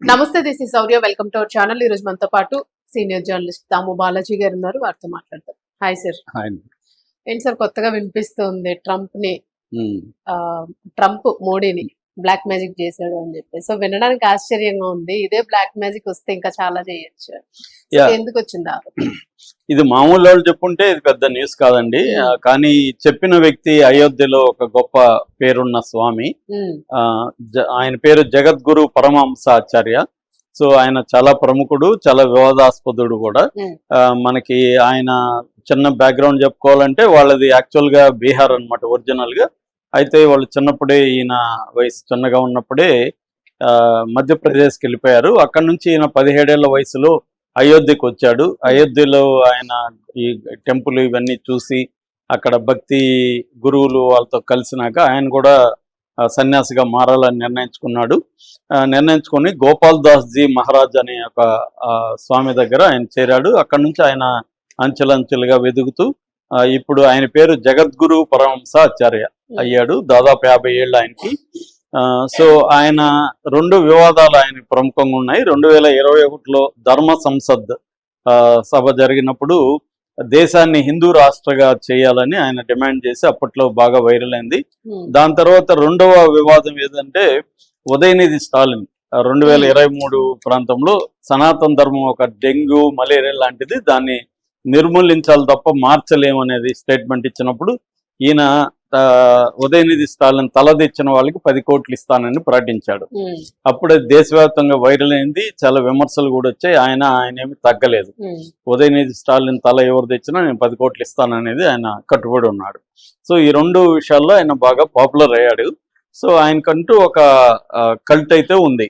నమస్తే this is Shaurya welcome to our channel ఈ రోజు మనతో పాటు సీనియర్ జర్నలిస్ట్ దాము బాలాజీ గారు ఉన్నారు. వారితో మాట్లాడతాం హాయ్ సార్ ఏంటి సార్ కొత్తగా వినిపిస్తుంది ట్రంప్ని ట్రంప్ మోడీని. బ్లాక్ మ్యాజిక్ చేశాడు అని చెప్పి సో వినడానికి ఆశ్చర్యంగా ఉంది. ఇదే బ్లాక్ మ్యాజిక్ వస్తే ఇంకా చాలా చేయొచ్చు. ఎందుకు వచ్చింది? ఇది మామూలు వాళ్ళు చెప్పుంటే ఇది పెద్ద న్యూస్ కాదండి. ఆ, కానీ చెప్పిన వ్యక్తి అయోధ్యలో ఒక గొప్ప పేరున్న స్వామి. జ- ఆయన పేరు జగద్గురు పరమహంసాచార్య. సో ఆయన చాలా ప్రముఖుడు చాలా వివాదాస్పదుడు కూడా. ఆ, మనకి ఆయన చిన్న బ్యాక్గ్రౌండ్ చెప్పుకోవాలంటే వాళ్ళది యాక్చువల్గా బీహార్ అనమాట ఒరిజినల్గా. అయితే వాళ్ళు చిన్నప్పుడే ఈయన వయసు చిన్నగా ఉన్నప్పుడే ఆ, మధ్యప్రదేశ్కి వెళ్ళిపోయారు. అక్కడ నుంచి ఈయన పదిహేడేళ్ళ వయసులో అయోధ్యకు వచ్చాడు. అయోధ్యలో ఆయన ఈ టెంపుల్ ఇవన్నీ చూసి అక్కడ భక్తి గురువులు వాళ్ళతో కలిసినాక ఆయన కూడా సన్యాసిగా మారాలని నిర్ణయించుకున్నాడు. ఆ, నిర్ణయించుకొని గోపాల్ దాస్ జీ మహారాజ్ అనే ఒక స్వామి దగ్గర ఆయన చేరాడు. అక్కడ నుంచి ఆయన అంచెలంచెలుగా వెదుగుతూ ఇప్పుడు ఆయన పేరు జగద్గురు పరమహంస ఆచార్య అయ్యాడు. దాదాపు యాభై ఏళ్ళు ఆయనకి. ఆ, సో ఆయన రెండు వివాదాలు ఆయన ప్రముఖంగా ఉన్నాయి. రెండు వేల ఇరవై ఒకటిలో ధర్మ సంసద్ సభ జరిగినప్పుడు దేశాన్ని హిందూ రాష్ట్రగా చేయాలని ఆయన డిమాండ్ చేసి అప్పట్లో బాగా వైరల్ అయింది. ఉమ్, దాని తర్వాత రెండవ వివాదం ఏదంటే ఉదయనిధి స్టాలిన్. రెండు వేల ఇరవై మూడు ప్రాంతంలో సనాతన ధర్మం ఒక డెంగ్యూ మలేరియా లాంటిది దాన్ని నిర్మూలించాలి తప్ప మార్చలేము అనేది స్టేట్మెంట్ ఇచ్చినప్పుడు ఈయన ఉదయనిధి స్టాలిన్ తలదిచ్చిన వాళ్ళకి పది కోట్లు ఇస్తానని ప్రకటించాడు. అప్పుడే దేశవ్యాప్తంగా వైరల్ అయింది చాలా విమర్శలు కూడా వచ్చాయి ఆయన ఆయన ఏమి తగ్గలేదు. ఉదయనిధి స్టాలిన్ తల ఎవరు తెచ్చినా నేను పది కోట్లు ఇస్తాననేది ఆయన కట్టుబడి ఉన్నాడు. సో ఈ రెండు విషయాల్లో ఆయన బాగా పాపులర్ అయ్యాడు. సో ఆయనకంటూ ఒక కల్ట్ అయితే ఉంది.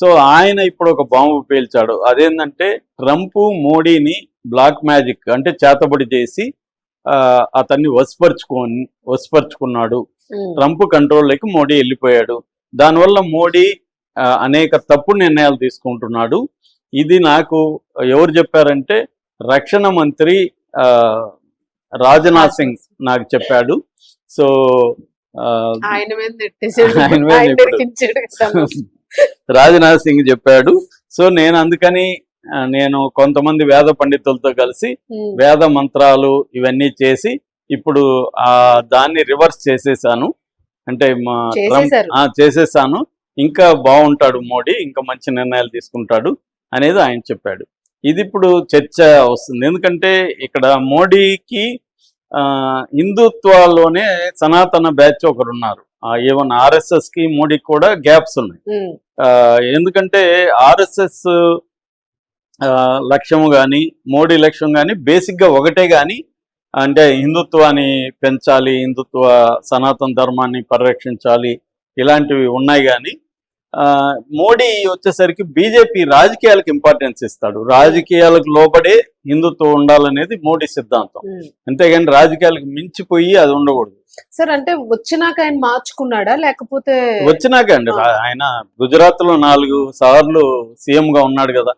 సో ఆయన ఇప్పుడు ఒక బాంబు పేల్చాడు. అదేంటంటే ట్రంప్ మోడీని బ్లాక్ మ్యాజిక్ అంటే చేతబడి చేసి ఆ, అతన్ని వశపరుచుకొని వశపరుచుకున్నాడు. ఉమ్, ట్రంప్ కంట్రోల్లోకి మోడీ వెళ్ళిపోయాడు. దానివల్ల మోడీ అనేక తప్పుడు నిర్ణయాలు తీసుకుంటున్నాడు. ఇది నాకు ఎవరు చెప్పారంటే రక్షణ మంత్రి ఆ, రాజ్నాథ్ సింగ్ నాకు చెప్పాడు. సో. రాజ్నాథ్ సింగ్ చెప్పాడు. సో నేను అందుకని నేను కొంతమంది వేద పండితులతో కలిసి వేద మంత్రాలు ఇవన్నీ చేసి ఇప్పుడు ఆ దాన్ని రివర్స్ చేసేసాను. అంటే మా చేసేసాను. ఇంకా బాగుంటాడు మోడీ ఇంకా మంచి నిర్ణయాలు తీసుకుంటాడు అనేది ఆయన చెప్పాడు. ఇది ఇప్పుడు చర్చ వస్తుంది. ఎందుకంటే ఇక్కడ మోడీకి ఆ, హిందుత్వాలోనే సనాతన బ్యాచ్ ఒకరు ఉన్నారు ఈవెన్ ఆర్ఎస్ఎస్కి మోడీకి కూడా గ్యాప్స్ ఉన్నాయి. ఎందుకంటే ఆర్ఎస్ఎస్ లక్ష్యము కానీ మోడీ లక్ష్యం కానీ బేసిక్గా ఒకటే కానీ అంటే హిందుత్వాన్ని పెంచాలి హిందుత్వ సనాతన ధర్మాన్ని పరిరక్షించాలి ఇలాంటివి ఉన్నాయి కానీ ఆ, మోడీ వచ్చేసరికి బీజేపీ రాజకీయాలకు ఇంపార్టెన్స్ ఇస్తాడు. రాజకీయాలకు లోబడే హిందుత్వం ఉండాలనేది మోడీ సిద్ధాంతం. అంతేగాని రాజకీయాలకు మించిపోయి అది ఉండకూడదు. సార్ అంటే వచ్చినాక ఆయన మార్చుకున్నాడా? లేకపోతే వచ్చినాక అండి. ఆయన గుజరాత్లో నాలుగు సార్లు సీఎం గా ఉన్నాడు కదా.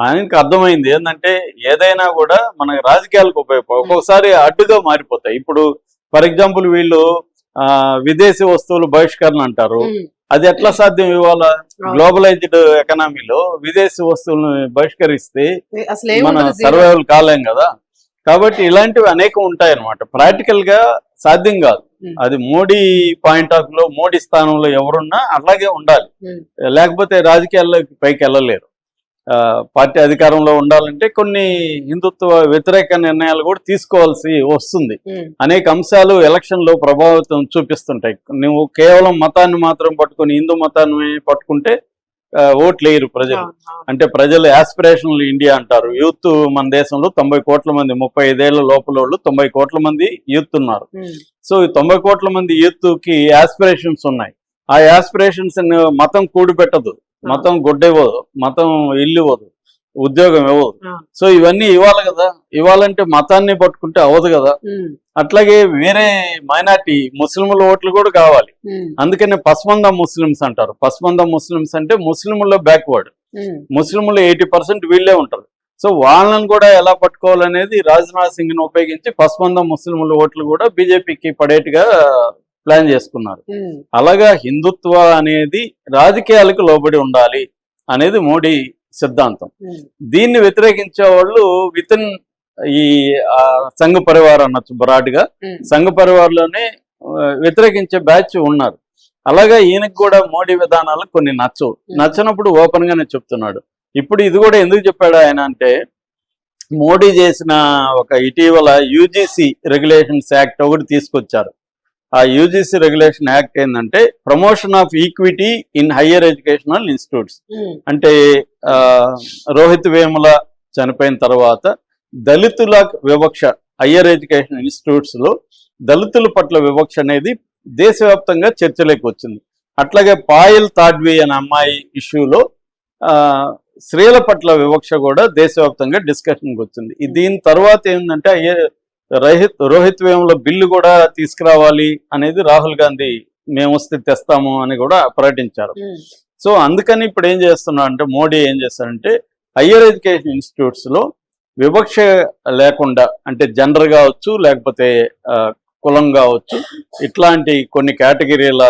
ఆయనకి అర్థమైంది ఏంటంటే ఏదైనా కూడా మన రాజకీయాలకు ఉపయోగపడ ఒక్కొక్కసారి అడ్డుగా మారిపోతాయి. ఇప్పుడు ఫర్ ఎగ్జాంపుల్ వీళ్ళు ఆ, విదేశీ వస్తువులు బహిష్కరణ అంటారు. అది ఎట్లా సాధ్యం ఇవాళ? గ్లోబలైజ్డ్ ఎకనామీలో విదేశీ వస్తువులను బహిష్కరిస్తే అసలు మన. సర్వైవల్ కాలేం కదా? కాబట్టి ఇలాంటివి అనేకం ఉంటాయి అనమాట ప్రాక్టికల్గా సాధ్యం కాదు. అది మోడీ పాయింట్ ఆఫ్లో మోడీ స్థానంలో ఎవరున్నా అలాగే ఉండాలి. లేకపోతే రాజకీయాల్లోకి పైకి వెళ్ళలేరు ఆ, పార్టీ అధికారంలో ఉండాలంటే కొన్ని హిందుత్వ వ్యతిరేక నిర్ణయాలు కూడా తీసుకోవాల్సి వస్తుంది. అనేక అంశాలు ఎలక్షన్లో ప్రభావితం చూపిస్తుంటాయి. నువ్వు కేవలం మతాన్ని మాత్రం పట్టుకొని హిందూ మతాన్ని పట్టుకుంటే ఆ, ఓట్లు వేయరు ప్రజలు. అంటే ప్రజలు యాస్పిరేషనల్ ఇండియా అంటారు. యూత్ మన దేశంలో తొంభై కోట్ల మంది ముప్పై ఐదేళ్ళ లోపల వాళ్ళు తొంభై కోట్ల మంది యూత్ ఉన్నారు. సో ఈ తొంభై కోట్ల మంది యూత్కి యాస్పిరేషన్స్ ఉన్నాయి. ఆ యాస్పిరేషన్స్ మతం కూడిపెట్టదు. మతం గుడ్డివ్వదు. మతం ఇల్లు ఇవ్వదు ఉద్యోగం ఇవ్వదు. సో ఇవన్నీ ఇవ్వాలి కదా. ఇవ్వాలంటే మతాన్ని పట్టుకుంటే అవ్వదు కదా. అట్లాగే వేరే మైనార్టీ ముస్లింల ఓట్లు కూడా కావాలి. అందుకనే పస్మంద ముస్లిమ్స్ అంటారు. పస్మంద ముస్లిమ్స్ అంటే ముస్లింల్లో బ్యాక్వర్డ్. ముస్లింలు ఎయిటీ పర్సెంట్ వీళ్ళే ఉంటారు. సో వాళ్ళని కూడా ఎలా పట్టుకోవాలనేది రాజ్నాథ్ సింగ్ని ఉపయోగించి పస్మంద ముస్లింల ఓట్లు కూడా బీజేపీకి పడేట్టుగా ప్లాన్ చేసుకున్నారు. అలాగా హిందుత్వ అనేది రాజకీయాలకు లోబడి ఉండాలి అనేది మోడీ సిద్ధాంతం. ఉమ్, దీన్ని వ్యతిరేకించే వాళ్ళు విత్ ఇన్ ఈ సంఘ పరివార్ అనొచ్చు బ్రాడ్గా. ఉమ్, సంఘ పరివార్లోనే వ్యతిరేకించే బ్యాచ్ ఉన్నారు. అలాగే ఈయనకు కూడా మోడీ విధానాలు కొన్ని నచ్చవు. నచ్చినప్పుడు ఓపెన్ గానే చెప్తున్నాడు. ఇప్పుడు ఇది కూడా ఎందుకు చెప్పాడు ఆయన అంటే మోడీ చేసిన ఒక ఇటీవల యూజీసీ రెగ్యులేషన్స్ యాక్ట్ ఒకటి తీసుకొచ్చారు. ఆ యూజీసీ రెగ్యులేషన్ యాక్ట్ ఏంటంటే promotion of equity in higher educational institutes. అంటే ఆ, రోహిత్ వేముల చనిపోయిన తర్వాత దళితుల వివక్ష హయ్యర్ ఎడ్యుకేషన్ ఇన్స్టిట్యూట్స్లో దళితుల పట్ల వివక్ష అనేది దేశవ్యాప్తంగా చర్చలోకి వచ్చింది. అట్లాగే పాయల్ తాడ్వి అనే అమ్మాయి ఇష్యూలో ఆ, స్త్రీల పట్ల వివక్ష కూడా దేశవ్యాప్తంగా డిస్కషన్కి వచ్చింది. దీని తర్వాత ఏంటంటే రహిత్ రోహిత్ వేముల బిల్లు కూడా తీసుకురావాలి అనేది రాహుల్ గాంధీ మేము వస్తే తెస్తాము అని కూడా ప్రకటించారు. సో అందుకని ఇప్పుడు ఏం చేస్తున్నా అంటే మోడీ ఏం చేస్తారంటే హయ్యర్ ఎడ్యుకేషన్ ఇన్స్టిట్యూట్స్లో వివక్ష లేకుండా అంటే జెండర్ కావచ్చు లేకపోతే కులం కావచ్చు ఇట్లాంటి కొన్ని కేటగిరీల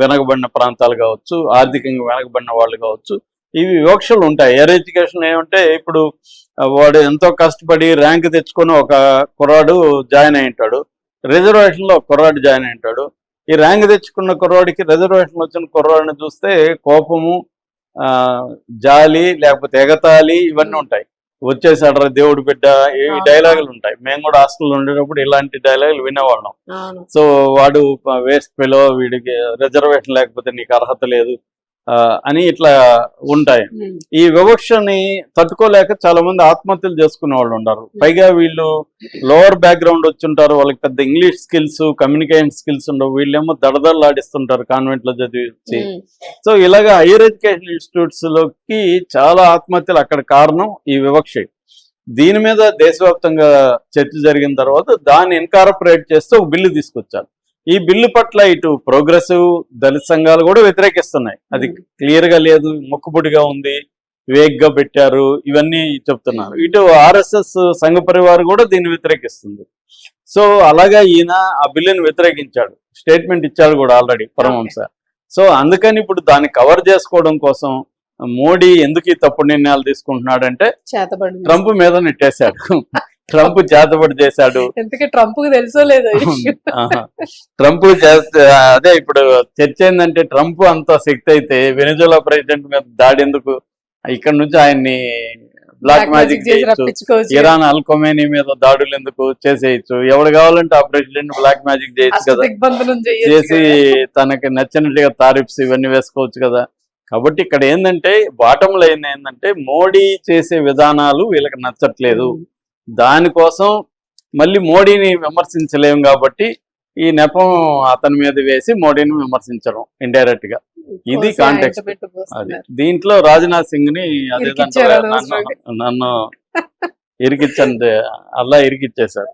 వెనకబడిన ప్రాంతాలు కావచ్చు ఆర్థికంగా వెనకబడిన వాళ్ళు కావచ్చు ఇవి వివక్షలు ఉంటాయి. హైయర్ ఎడ్యుకేషన్ ఏమంటే ఇప్పుడు వాడు ఎంతో కష్టపడి ర్యాంక్ తెచ్చుకొని ఒక కుర్రాడు జాయిన్ అయి ఉంటాడు రిజర్వేషన్లో ఒక కుర్రాడు జాయిన్ అయి ఉంటాడు ఈ ర్యాంక్ తెచ్చుకున్న కుర్రాడికి రిజర్వేషన్ వచ్చిన కుర్రాడిని చూస్తే కోపము ఆ జాలి లేకపోతే ఎగతాళి ఇవన్నీ ఉంటాయి. వచ్చేసాడరా దేవుడి బిడ్డ ఈ. డైలాగులు ఉంటాయి. మేము కూడా హాస్టల్లో ఉండేటప్పుడు ఇలాంటి డైలాగులు వినేవాళ్ళం. సో వాడు వేస్ట్ పిలో వీడికి రిజర్వేషన్ లేకపోతే నీకు అర్హత లేదు. అని ఇట్లా ఉంటాయి. ఈ వివక్షని తట్టుకోలేక చాలా మంది ఆత్మహత్యలు చేసుకునే వాళ్ళు ఉన్నారు పైగా వీళ్ళు లోవర్ బ్యాక్గ్రౌండ్ వచ్చి ఉంటారు వాళ్ళకి పెద్ద ఇంగ్లీష్ స్కిల్స్ కమ్యూనికేషన్ స్కిల్స్ ఉండవు. వీళ్ళేమో దడదల్లాడిస్తుంటారు కాన్వెంట్లో చదివి ఉమ్, సో ఇలాగా హైయర్ ఎడ్యుకేషన్ ఇన్స్టిట్యూట్స్లోకి చాలా ఆత్మహత్యలు అక్కడ కారణం ఈ వివక్ష. దీని మీద దేశవ్యాప్తంగా చర్చ జరిగిన తర్వాత దాన్ని ఇన్కార్పొరేట్ చేస్తూ ఒక బిల్లు తీసుకొచ్చారు. ఈ బిల్లు పట్ల ఇటు ప్రోగ్రెసివ్ దళిత సంఘాలు కూడా వ్యతిరేకిస్తున్నాయి. అది క్లియర్గా లేదు మొక్కుబుడిగా ఉంది వేగ్గా పెట్టారు ఇవన్నీ చెప్తున్నారు. ఇటు ఆర్ఎస్ఎస్ సంఘ పరివార్ కూడా దీన్ని వ్యతిరేకిస్తుంది. సో అలాగా ఈయన ఆ బిల్లుని వ్యతిరేకించాడు. స్టేట్మెంట్ ఇచ్చాడు కూడా ఆల్రెడీ పరమహంస. సో అందుకని ఇప్పుడు దాన్ని కవర్ చేసుకోవడం కోసం మోడీ ఎందుకు ఈ తప్పుడు నిర్ణయాలు తీసుకుంటున్నాడంటే ట్రంప్ మీద నెట్టేశాడు. ట్రంప్ చేతబడి చేశాడు. ఎందుకే ట్రంప్కు తెలుసో లేదో. ట్రంప్ అదే ఇప్పుడు చర్చ ఏంటంటే ట్రంప్ అంత శక్తి అయితే వెనిజులా ప్రెసిడెంట్ మీద దాడి ఎందుకు? ఇక్కడ నుంచి ఆయన్ని బ్లాక్ మ్యాజిక్ చేయొచ్చు. ఇరాన్ అల్కొమేనీ మీద దాడులు ఎందుకు చేసేయచ్చు? ఎవడు కావాలంటే ఆ ప్రెసిడెంట్ బ్లాక్ మ్యాజిక్ చేయొచ్చు కదా. చేసి తనకి నచ్చినట్టుగా తారిఫ్స్ ఇవన్నీ వేసుకోవచ్చు కదా. కాబట్టి ఇక్కడ ఏంటంటే బాటం లైన్ ఏంటంటే మోడీ చేసే విధానాలు వీళ్ళకి నచ్చట్లేదు. దానికోసం మళ్ళీ మోడీని విమర్శించలేము కాబట్టి ఈ నెపం అతని మీద వేసి మోడీని విమర్శించడం ఇండైరెక్ట్గా ఇది పెట్టు అది. దీంట్లో రాజ్నాథ్ సింగ్ని అదేదంటారు నన్ను ఇరికిచ్చండి అలా ఇరికిచ్చేశారు.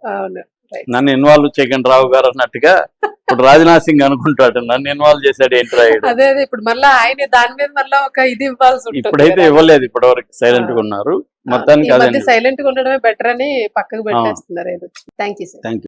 నన్ను ఇన్వాల్వ్ చేయకండి రావు గారు అన్నట్టుగా ఇప్పుడు రాజ్నాథ్ సింగ్ అనుకుంటాడు. నన్ను ఇన్వాల్వ్ చేశాడు ఏంటి రాయుడు? అదే ఇప్పుడు మళ్ళీ ఆయన దాని మీద మళ్ళీ ఒక ఇది ఇవ్వాల్సి ఇప్పుడైతే. ఇవ్వలేదు ఇప్పటివరకు సైలెంట్గా ఉన్నారు. మొత్తానికి సైలెంట్గా ఉండడమే బెటర్ అని పక్కకు పెట్టేస్తున్నారు థ్యాంక్ యూ సార్ థ్యాంక్